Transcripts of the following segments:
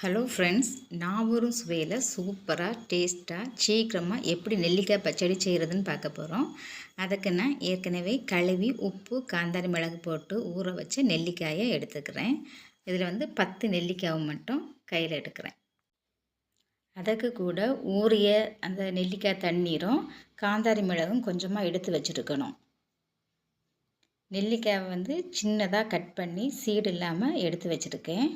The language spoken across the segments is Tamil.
ஹலோ ஃப்ரெண்ட்ஸ் நான் ஒரு சுவையில் சூப்பராக டேஸ்ட்டாக சீக்கிரமாக எப்படி நெல்லிக்காய் பச்சடி செய்கிறதுன்னு பார்க்க போகிறோம் அதுக்கு நான் ஏற்கனவே கழுவி உப்பு காந்தாரி மிளகு போட்டு ஊற வச்ச நெல்லிக்காயை எடுத்துக்கிறேன். இதில் வந்து பத்து நெல்லிக்காவை மட்டும் கையில் எடுக்கிறேன். அதுக்கு கூட ஊறிய அந்த நெல்லிக்காய் தண்ணீரும் காந்தாரி மிளகும் கொஞ்சமாக எடுத்து வச்சுருக்கணும். நெல்லிக்காயை வந்து சின்னதாக கட் பண்ணி சீடு இல்லாமல் எடுத்து வச்சுருக்கேன்.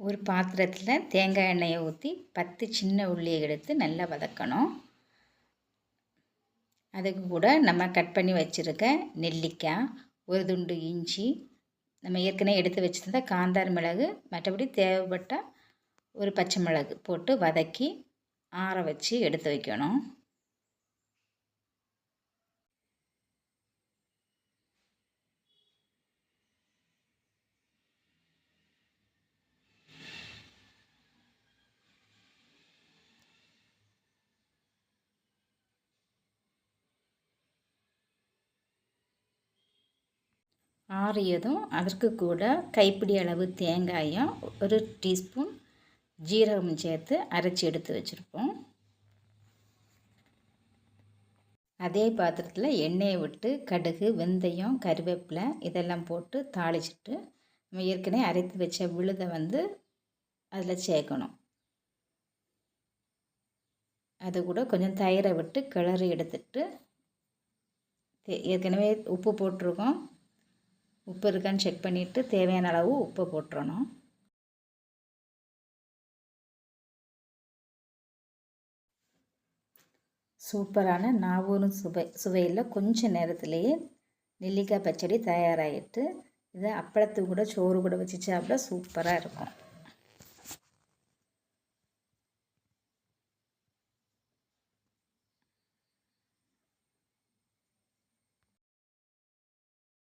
ஒரு பாத்திரத்தில் தேங்காய் எண்ணெயை ஊற்றி பத்து சின்ன உள்ளியை எடுத்து நல்லா வதக்கணும். அதுக்கு கூட நம்ம கட் பண்ணி வச்சுருக்க நெல்லிக்காய் ஒரு துண்டு இஞ்சி நம்ம ஏற்கனவே எடுத்து வச்சுருந்த காந்தார் மிளகு மற்றபடி தேவைப்பட்டால் ஒரு பச்சை மிளகு போட்டு வதக்கி ஆற வச்சு எடுத்து வைக்கணும். ஆறியதும் அதற்கு கூட கைப்பிடி அளவு தேங்காயும் ஒரு டீஸ்பூன் ஜீரகம் சேர்த்து அரைச்சி எடுத்து வச்சுருப்போம். அதே பாத்திரத்தில் எண்ணெயை விட்டு கடுகு வெந்தயம் கருவேப்பிலை இதெல்லாம் போட்டு தாளிச்சிட்டு நம்ம ஏற்கனவே அரைத்து வச்ச விழுதை வந்து அதில் சேர்க்கணும். அது கூட கொஞ்சம் தயிரை விட்டு கிளறி எடுத்துட்டு ஏற்கனவே உப்பு போட்டிருக்கோம். உப்பு இருக்கான்னு செக் பண்ணிவிட்டு தேவையான அளவு உப்பு போட்டுறணும். சூப்பரான நாவூரும் சுவை சுவையில் கொஞ்சம் நேரத்துலேயே நெல்லிக்காய் பச்சடி தயாராகிட்டு இதை அப்பளத்து கூட சோறு கூட வச்சு சாப்பிட சூப்பராக இருக்கும்.